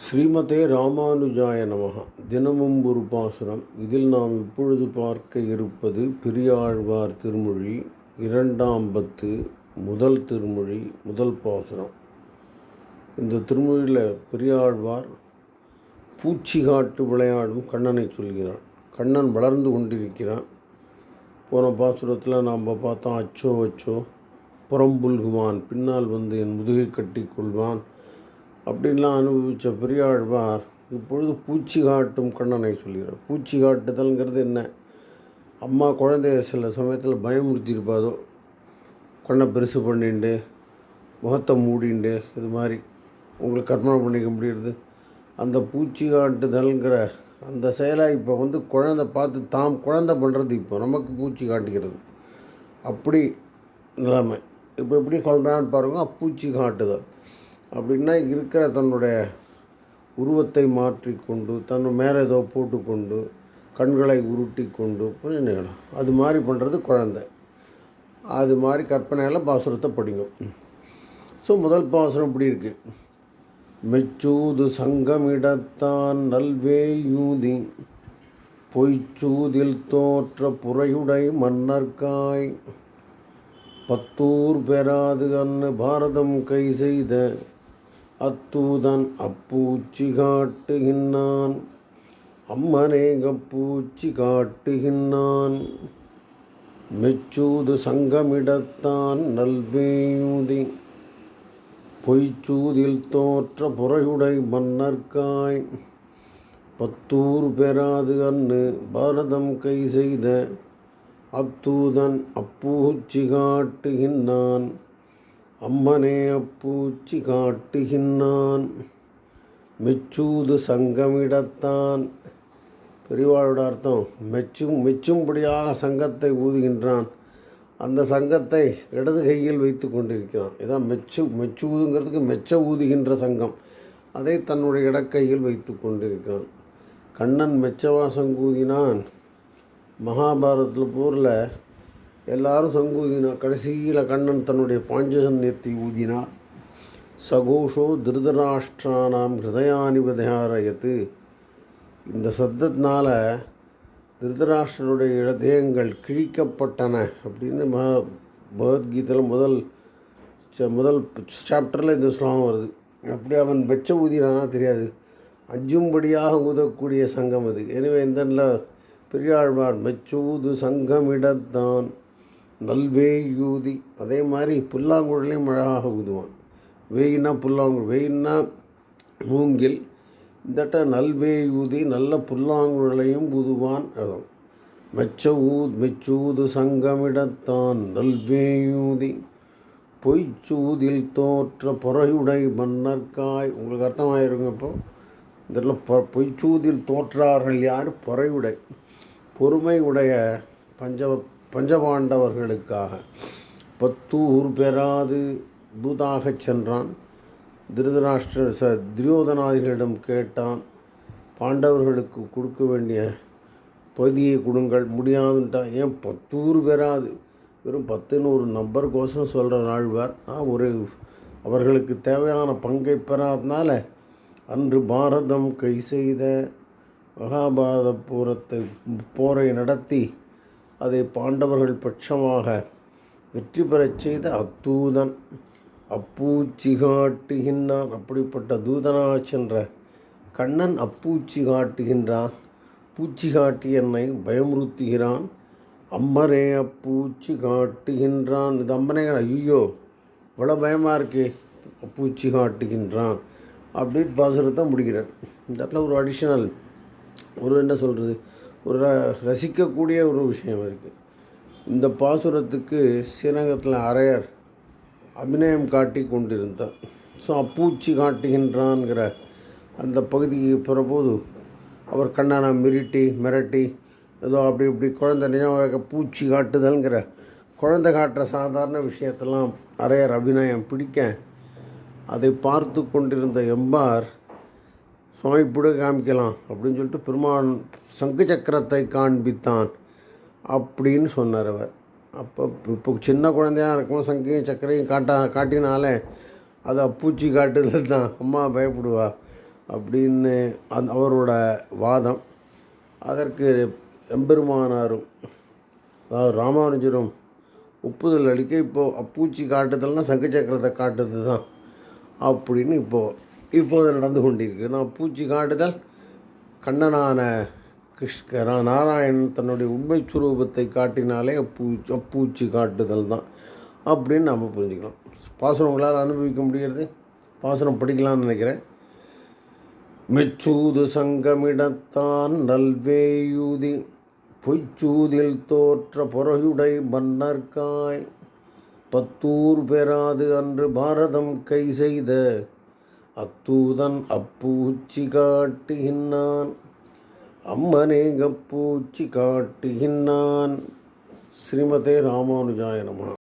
ஸ்ரீமதே ராமானுஜாய நமக தினமும் ஒரு பாசுரம். இதில் நாம் இப்பொழுது பார்க்க இருப்பது பெரியாழ்வார் திருமொழி இரண்டாம் பத்து முதல் திருமொழி முதல் பாசுரம். இந்த திருமொழியில் பெரியாழ்வார் பூச்சி காட்டு விளையாடும் கண்ணனை சொல்கிறான் கண்ணன் வளர்ந்து கொண்டிருக்கிறான். போன பாசுரத்தில் நாம் பார்த்தோம் அச்சோ அச்சோ புறம்புல்குவான் பின்னால் வந்து என் முதுகை கட்டி கொள்வான். அப்படின்லாம் அனுபவித்த பெரியாழ்வார் இப்பொழுது பூச்சி காட்டும் கண்ணனை சொல்கிறார். பூச்சி காட்டுதல்ங்கிறது என்ன? அம்மா குழந்தைய சில சமயத்தில் பயமுறுத்தியிருப்பாதோ? கண்ணை பெருசு பண்ணிண்டு முகத்தை மூடிண்டு இது மாதிரி உங்களுக்கு கற்பனை பண்ணிக்க முடியுது அந்த பூச்சி காட்டுதல்ங்கிற அந்த செயலாக இப்போ வந்து குழந்தை பார்த்து தாம் குழந்தை பண்ணுறது இப்போ நமக்கு பூச்சி காட்டுகிறது. அப்படி நிலைமை. இப்போ எப்படி சொல்கிறான்னு பாருங்கள் பூச்சி காட்டுதல். அப்படின்னா இருக்கிற தன்னுடைய உருவத்தை மாற்றிக்கொண்டு தன் மேலே ஏதோ போட்டுக்கொண்டு கண்களை உருட்டி கொண்டு புரிஞ்சுங்களா அது மாதிரி பண்ணுறது குழந்தை. அது மாதிரி கற்பனையில் பாசுரத்தை படிங்க ஸோ முதல் பாசுரம் இப்படி இருக்குது மெச்சூது சங்கமிடத்தான் நல்வேயூதி பொய்ச்சூதில் தோற்ற புறையுடை மன்னர்காய். பத்தூர் பெறாது அன்னு பாரதம் கை செய்த அத்தூதன் அப்பூச்சி காட்டுகின்றான். அம்மனே கப்பூச்சி காட்டுகின்றான். மெச்சூது சங்கமிடத்தான் நல்வேயுதி. பொய்ச்சூதில் தோற்ற புறையுடை மன்னர்காய். பத்தூர் பெறாது அன்னு பாரதம் கை செய்த அத்தூதன் அப்பூச்சி காட்டுகின்றான். அம்மனே அப்பூச்சி காட்டுகின்றான். மெச்சூது சங்கமிடத்தான். பெரிவாளோட அர்த்தம் மெச்சும் மெச்சும்படியாக சங்கத்தை ஊதுகின்றான். அந்த சங்கத்தை இடது கையில் வைத்து கொண்டிருக்கிறான். இதான் மெச்சு மெச்சூதுங்கிறதுக்கு மெச்ச ஊதுகின்ற சங்கம். அதை தன்னுடைய இடக்கையில் வைத்து கொண்டிருக்கிறான். கண்ணன் மெச்சவாசம் கூதினான். மகாபாரதத்தில் போரில் எல்லாரும் சங்கூதினான் கடைசியில் கண்ணன் தன்னுடைய பாஞ்சசன்யத்தை ஊதினார். சகோஷோ திருதராஷ்டிரானாம் ஹிருதயானிபதயாரயத்து. இந்த சத்தத்தினால திருதராஷ்டிரனுடைய இதயங்கள் கிழிக்கப்பட்டன அப்படின்னு மக பகவத்கீதையில் முதல் ச- முதல் சாப்டரில் இந்த ஸ்லோகம் வருது. அப்படி அவன் வெச்ச ஊதினானா தெரியாது. அஞ்சும்படியாக ஊதக்கூடிய சங்கம் அது. எனவே இந்த பெரியாழ்வார் மெச்சூது சங்கமிடத்தான். நல்வேயூதி அதே மாதிரி புல்லாங்குழலையும் அழகாக ஊதுவான். வெயின்னா புல்லாங்குழல் வெயின்னா மூங்கில். இந்தட்ட நல்வேயூதி நல்ல புல்லாங்குழலையும் ஊதுவான் அர்த்தம். மெச்ச ஊத் மெச்சூது சங்கமிடத்தான் நல்வேயூதி பொய்ச்சூதில் தோற்ற பொறையுடை மன்னர்காய். உங்களுக்கு அர்த்தமாயிருங்க இப்போ இந்த பொ பொய்ச்சூதில் தோற்றார்கள் யார்? பொறையுடை. பொறுமை உடைய பஞ்ச பஞ்சபாண்டவர்களுக்காக பத்தூர் பெறாது தூதாகச் சென்றான். திருதராஷ்டிர ச துரியோதனாதிகளிடம் கேட்டான் பாண்டவர்களுக்கு கொடுக்க வேண்டிய பகுதியை கொடுங்கள் முடியாதுன்ட்டான் ஏன் பத்தூர் பெறாது? வெறும் பத்துன்னு ஒரு நம்பருக்கோசரம் சொல்கிற ஆழ்வார் ஒரு அவர்களுக்கு தேவையான பங்கை பெறாதனால அன்று பாரதம் கை செய்த மகாபாரத போரத்தை போரை நடத்தி அதை பாண்டவர்கள் பட்சமாக வெற்றி பெறச் செய்த அத்தூதன். அப்பூச்சி காட்டுகின்றான் அப்படிப்பட்ட தூதனா சென்ற கண்ணன் அப்பூச்சி காட்டுகின்றான் பூச்சி காட்டி என்னை பயமுறுத்துகிறான். அம்மரே அப்பூச்சி காட்டுகின்றான் இது அம்மனே ஐயோ இவ்வளோ பயமாக இருக்கே அப்பூச்சி காட்டுகின்றான் அப்படின்னு பாசுரத்தை முடிக்கிறார். இந்த இடத்துல ஒரு அடிஷ்னல் ஒரு என்ன சொல்கிறது ஒரு ர- ரசிக்கக்கூடிய ஒரு விஷயம் இருக்குது இந்த பாசுரத்துக்கு ஸ்ரீரங்கத்தில் அரையர் அபிநயம் காட்டி கொண்டிருந்தார் ஸோ அப்பூச்சி காட்டுகின்றான்ங்கிற அந்த பகுதிக்கு போகிறபோது அவர் கண்ணனை மிரட்டி மிரட்டி ஏதோ அப்படி இப்படி குழந்தை நிஜமாக பூச்சி காட்டுதல்ங்கிற குழந்தை காட்டுற சாதாரண விஷயத்தெல்லாம் அரையர் அபிநயம் பிடிக்க அதை பார்த்து கொண்டிருந்த எம்பார் சுவாமி இப்படி காமிக்கலாம் அப்படின்னு சொல்லிட்டு பெருமான் சங்கு சக்கரத்தை காண்பித்தான் அப்படின்னு சொன்னார் அவர். அப்போ இப்போ சின்ன குழந்தையாக இருக்கும் சங்கையும் சக்கரையும் காட்டா காட்டினாலே அது அப்பூச்சி காட்டுதல் தான். அம்மா பயப்படுவா அப்படின்னு அந்த அவரோட வாதம். அதற்கு எம்பெருமானாரும் அதாவது ராமானுஜரும் ஒப்புதல் அளிக்க இப்போது அப்பூச்சி காட்டுதல்னால் சங்கு சக்கரத்தை காட்டுறது தான் அப்படின்னு இப்போது இப்போது நடந்து கொண்டிருக்கு. நான் பூச்சி காட்டுதல். கண்ணனான கிருஷ்ண நாராயணன் தன்னுடைய உண்மை சுரூபத்தை காட்டினாலே அப்பூச்சி அப்பூச்சி காட்டுதல் தான். அப்படின்னு நம்ம புரிஞ்சுக்கலாம் பாசனம் உங்களால் அனுபவிக்க முடிகிறது? பாசனம் படிக்கலாம்னு நினைக்கிறேன். மெச்சூது சங்கமிடத்தான் நல்வேயூதி பொய்ச்சூதில் தோற்ற பொறையுடை மன்னர்காய் பத்தூர் பெறாது அன்று பாரதம் கை செய்த அத்தூதன் அப்பூச்சி காட்டுகின்றான். அம்மனேகப்பூச்சி காட்டுகின்றான். ஸ்ரீமதே ராமானுஜாய நமः